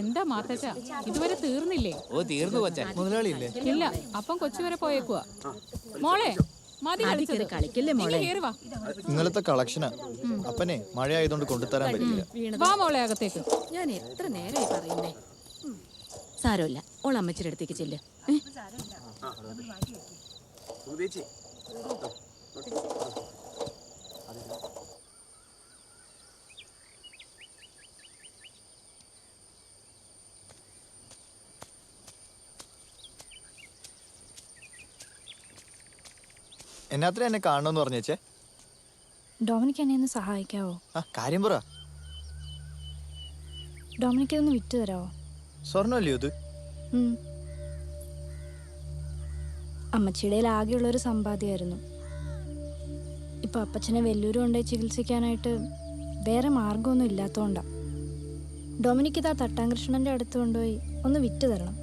എന്താ മാത്തച്ച ഇതുവരെ തീർന്നില്ലേ? ഓ തീർന്നു കൊച്ചേ. മുതലാളിയില്ലേ? ഇല്ല അപ്പം കൊച്ചു വരെ പോയേക്കുവാ. മോളെ ഇന്നലത്തെ കളക്ഷനാ. അപ്പനെ മഴ ആയതുകൊണ്ട് കൊണ്ടുതരാൻ പറ്റില്ല വാ മോളെ അകത്തേക്ക്. ഞാൻ എത്ര നേരമായി പറയുന്നേ. സാരമില്ല. ഓൾ അമ്മച്ചിയുടെ അടുത്തേക്ക് ചെല്ല്. ഏ? എന്നാത്ര എന്നെ കാണണമെന്ന് പറഞ്ഞേച്ചേ? ഡൊമിനിക്ക് എന്നെ ഒന്ന് സഹായിക്കാവോ? ആ കാര്യം പറ. ഡൊമിനിക്ക് ഇതൊന്ന് വിറ്റ് തരാവോ? സ്വർണമല്ലയോ ഇത്? ഉം. അമ്മച്ചിയുടെ ആകെയുള്ളൊരു സമ്പാദ്യമായിരുന്നു. ഇപ്പൊ അപ്പച്ചനെ വെല്ലൂരും കൊണ്ടുപോയി ചികിത്സിക്കാനായിട്ട് വേറെ മാർഗമൊന്നും ഇല്ലാത്തതുകൊണ്ടാ ഡൊമിനിക്ക് ഇതാ തട്ടാങ്കൃഷ്ണന്റെ അടുത്ത് കൊണ്ടുപോയി ഒന്ന് വിറ്റ് തരണം.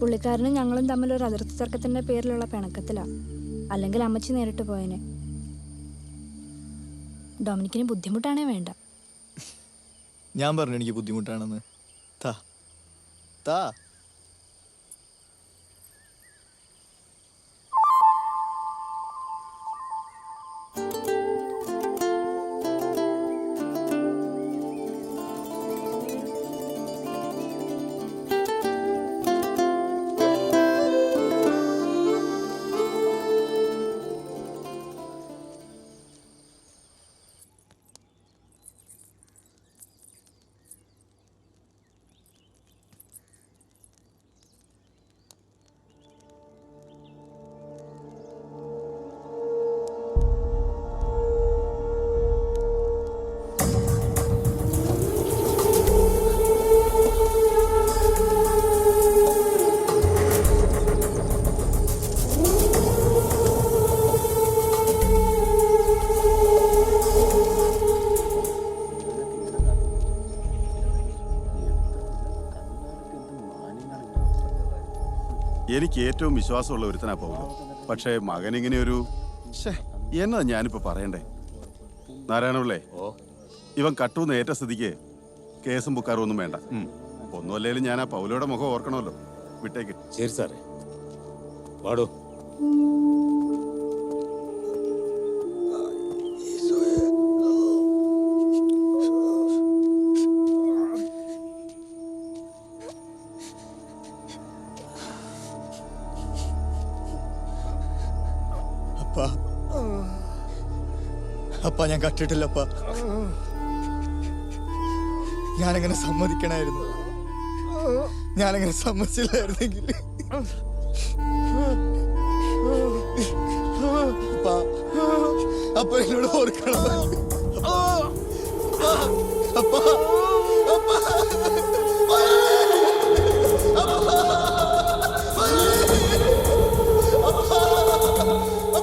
പുള്ളിക്കാരനും ഞങ്ങളും തമ്മിൽ ഒരു അതിർത്തി തർക്കത്തിന്റെ പേരിലുള്ള പിണക്കത്തിലാ. അല്ലെങ്കിൽ അമ്മച്ചി നേരിട്ട് പോയനെ. ഡൊമിനിക്കിന് ബുദ്ധിമുട്ടാണേ വേണ്ട. ഞാൻ പറഞ്ഞു എനിക്ക് ബുദ്ധിമുട്ടാണെന്ന്. താ. താ. എനിക്ക് ഏറ്റവും വിശ്വാസമുള്ള ഒരുത്തനാ പൗലോ. പക്ഷേ മകൻ ഇങ്ങനെ ഒരു ശ്ശേ, എന്നതാ ഞാനിപ്പോ പറയണ്ടേ? നാരായണപിള്ളേ ഇവൻ കട്ടൂന്ന് ഏറ്റ സ്ഥിതിക്ക് കേസും ബുക്കാറും ഒന്നും വേണ്ട. ഒന്നുമല്ലേലും ഞാൻ ആ പൗലോയുടെ മുഖം ഓർക്കണമല്ലോ. വിട്ടേക്ക്. ശരി സാറേ. പാടൂ അപ്പ. അപ്പ ഞാൻ കട്ടിട്ടില്ല അപ്പ. ഞാനങ്ങനെ സമ്മതിക്കണായിരുന്നു. ഞാനങ്ങനെ സമ്മതിച്ചില്ലായിരുന്നെങ്കിൽ. അപ്പ അപ്പ എന്നോട് ഓർക്കണം. അപ്പ അപ്പ.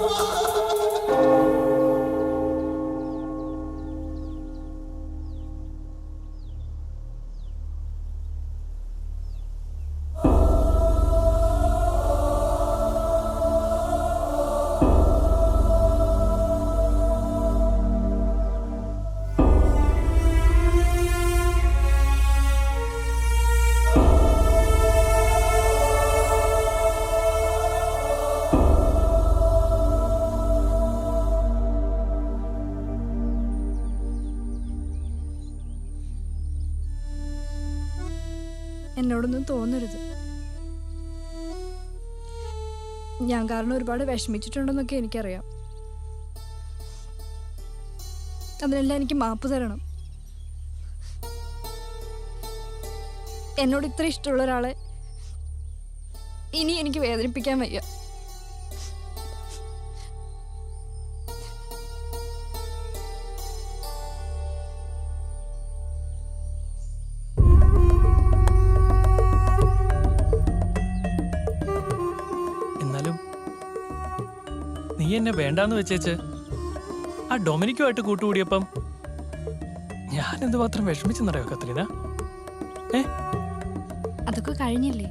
Oh, എന്നോടൊന്നും തോന്നരുത്. ഞാൻ കാരണം ഒരുപാട് വിഷമിച്ചിട്ടുണ്ടെന്നൊക്കെ എനിക്കറിയാം. അതിനെല്ലാം എനിക്ക് മാപ്പ് തരണം. എന്നോട് ഇത്ര ഇഷ്ടമുള്ള ഒരാളെ ഇനി എനിക്ക് വേദനിപ്പിക്കാൻ വയ്യ. നീ എന്നെ വേണ്ടാന്ന് വെച്ചേച്ച്. ആ ഡൊമിനിക്കുമായിട്ട് കൂട്ടുകൂടിയപ്പം ഞാൻ എന്തുമാത്രം വിഷമിച്ചെന്നറിയോ കത്രീന? ഏ? അതൊക്കെ കഴിഞ്ഞില്ലേ?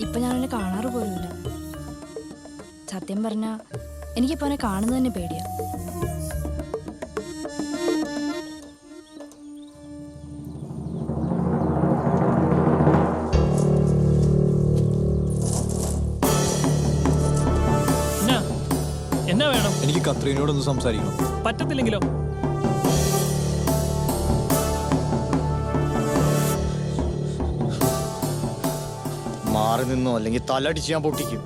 ഇപ്പൊ ഞാൻ അവനെ കാണാറ് പോലുമില്ല. സത്യം പറഞ്ഞ എനിക്കിപ്പോ അവനെ കാണുന്നത് തന്നെ പേടിയാ. കത്രീനോടൊന്ന് സംസാരിക്കണം. പറ്റത്തില്ലെങ്കിലോ? മാറി നിന്നോ അല്ലെങ്കിൽ തലടിച്ച് ഞാൻ പൊട്ടിക്കും.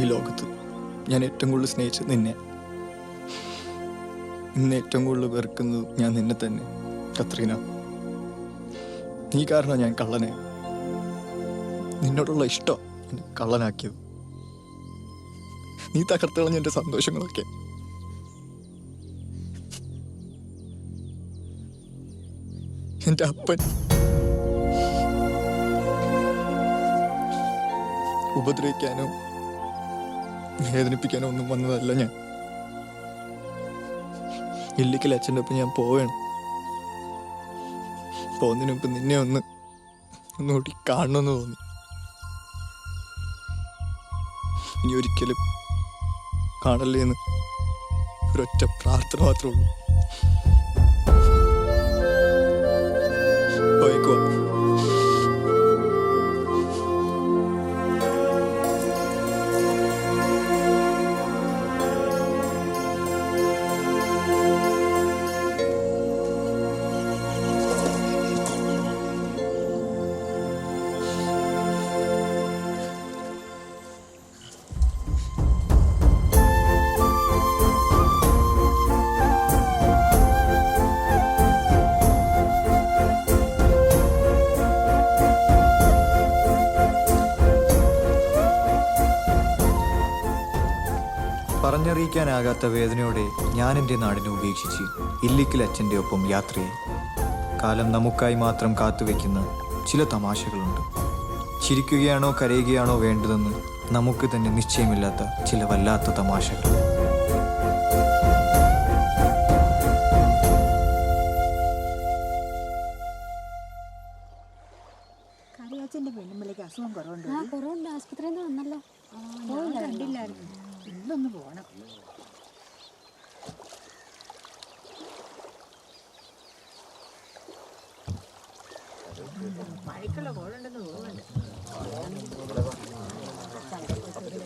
ഈ ലോകത്ത് ഞാൻ ഏറ്റവും കൂടുതൽ സ്നേഹിച്ചത് നിന്നെ. ഇന്ന് ഏറ്റവും കൂടുതൽ വെറുക്കുന്നത് ഞാൻ നിന്നെ തന്നെ കത്രീന. നീ കാരണം ഞാൻ കള്ളനെ? നിന്നോടുള്ള ഇഷ്ടം എന്നെ കള്ളനാക്കിയത്. നീ തകർത്തുകളഞ്ഞ എന്റെ സന്തോഷങ്ങളൊക്കെ. എന്റെ അപ്പൻ. ഉപദ്രവിക്കാനോ വേദനിപ്പിക്കാനോ ഒന്നും വന്നതല്ല ഞാൻ. ഇല്ലിക്കൽ അച്ഛന്റെ ഒപ്പം ഞാൻ പോവേണം. പോകുന്നതിന് മുമ്പ് നിന്നെ ഒന്ന് ഒന്നുകൂടി കാണണമെന്ന് തോന്നി. ഇനി ഒരിക്കലും കാണല്ലേ എന്ന് ഒരൊറ്റ പ്രാർത്ഥന മാത്രമേ ഉള്ളൂ. പോയേക്കുവാ പറഞ്ഞറിയിക്കാനാകാത്ത വേദനയോടെ ഞാൻ എന്റെ നാടിനെ ഉപേക്ഷിച്ച് ഇല്ലിക്കൽ അച്ഛന്റെ ഒപ്പം യാത്രയായി. കാലം നമുക്കായി മാത്രം കാത്തുവെക്കുന്ന ചില തമാശകളുണ്ട്. ചിരിക്കുകയാണോ കരയുകയാണോ വേണ്ടതെന്ന് നമുക്ക് തന്നെ നിശ്ചയമില്ലാത്ത ചില വല്ലാത്ത തമാശകൾ. അസുഖം കുറവുണ്ട് ആ കുറവുണ്ട് ആസ്പത്രിയിൽ നിന്ന് വന്നല്ലോ ഞാൻ കണ്ടില്ലായിരുന്നു ഇന്നൊന്ന് പോണം. മഴയ്ക്കുള്ള കോളുണ്ടെന്ന് തോന്നുന്നുണ്ട്.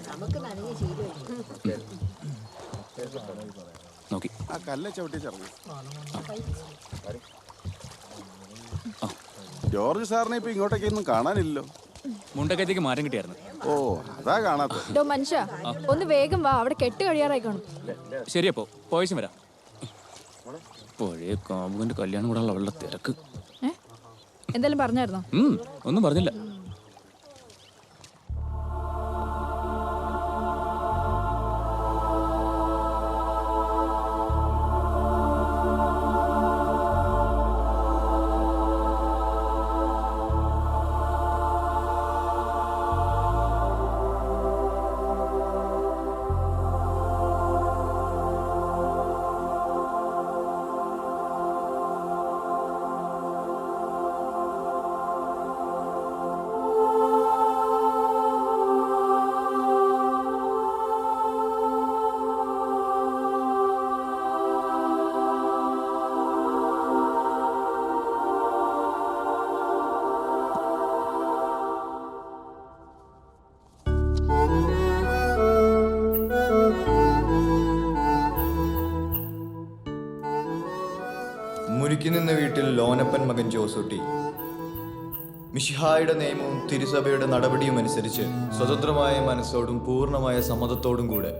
നമുക്ക് നനഞ്ഞ ശീലം നോക്കി. ആ കല്ലെ ചവിട്ടി ചെറങ്ങി ജോർജ് സാറിനെ ഇപ്പൊ ഇങ്ങോട്ടേക്കൊന്നും കാണാനില്ലല്ലോ. മുണ്ടക്കത്തേക്ക് മാറ്റം കിട്ടിയായിരുന്നു. ഓ അതാ കാണാത്ത ഡോ മനുഷ്യ ഒന്ന് വേഗം വാ. അവിടെ കെട്ട് കഴിയാറായി കാണും. ശരിയപ്പോ പോയസും വരാം. പഴയ കാമുകന്റെ കല്യാണം കൂടാനുള്ള വെള്ള തിരക്ക്. ഏ? എന്തെങ്കിലും പറഞ്ഞായിരുന്നോ? ഉം, ഒന്നും പറഞ്ഞില്ല. മുരുക്കി നിന്ന വീട്ടിൽ ലോനപ്പൻ മകൻ ജോസൂട്ടി. മിഷിഹായുടെ നിയമവും തിരുസഭയുടെ നടപടിയും അനുസരിച്ച് സ്വതന്ത്രമായ മനസ്സോടും പൂർണമായ സമ്മതത്തോടും കൂടെ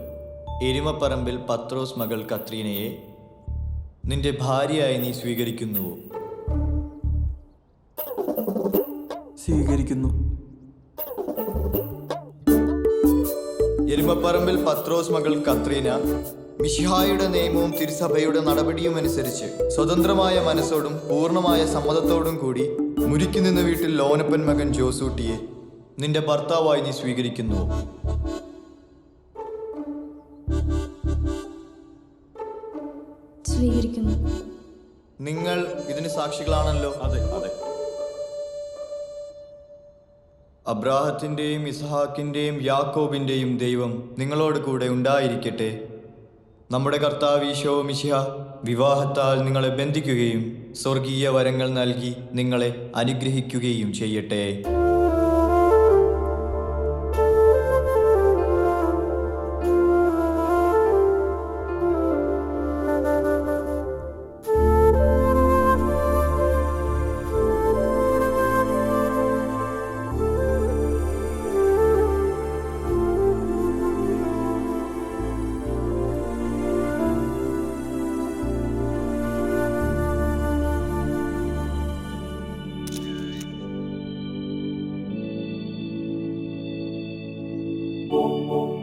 എരുമപ്പറമ്പിൽ പത്രോസ് മകൾ കത്രീനയെ നിന്റെ ഭാര്യയായി നീ സ്വീകരിക്കുന്നുവോ? സ്വീകരിക്കുന്നു. എരുമപ്പറമ്പിൽ പത്രോസ് മകൾ കത്രീന മിഷിഹായുടെ നിയമവും തിരുസഭയുടെ നടപടിയും അനുസരിച്ച് സ്വതന്ത്രമായ മനസ്സോടും പൂർണമായ സമ്മതത്തോടും കൂടി മുരിക്കു നിന്ന വീട്ടിൽ ലോനപ്പൻ മകൻ ജോസൂട്ടിയെ നിന്റെ ഭർത്താവായി നീ സ്വീകരിക്കുന്നു. നിങ്ങൾ ഇതിന് സാക്ഷികളാണല്ലോ. അതെ അതെ. അബ്രാഹത്തിന്റെയും ഇസഹാക്കിന്റെയും യാക്കോബിന്റെയും ദൈവം നിങ്ങളോട് കൂടെ ഉണ്ടായിരിക്കട്ടെ. നമ്മുടെ കർത്താവ് ഈശോ മിശിഹ വിവാഹത്താൽ നിങ്ങളെ ബന്ധിക്കുകയും സ്വർഗീയ വരങ്ങൾ നൽകി നിങ്ങളെ അനുഗ്രഹിക്കുകയും ചെയ്യട്ടെ. Música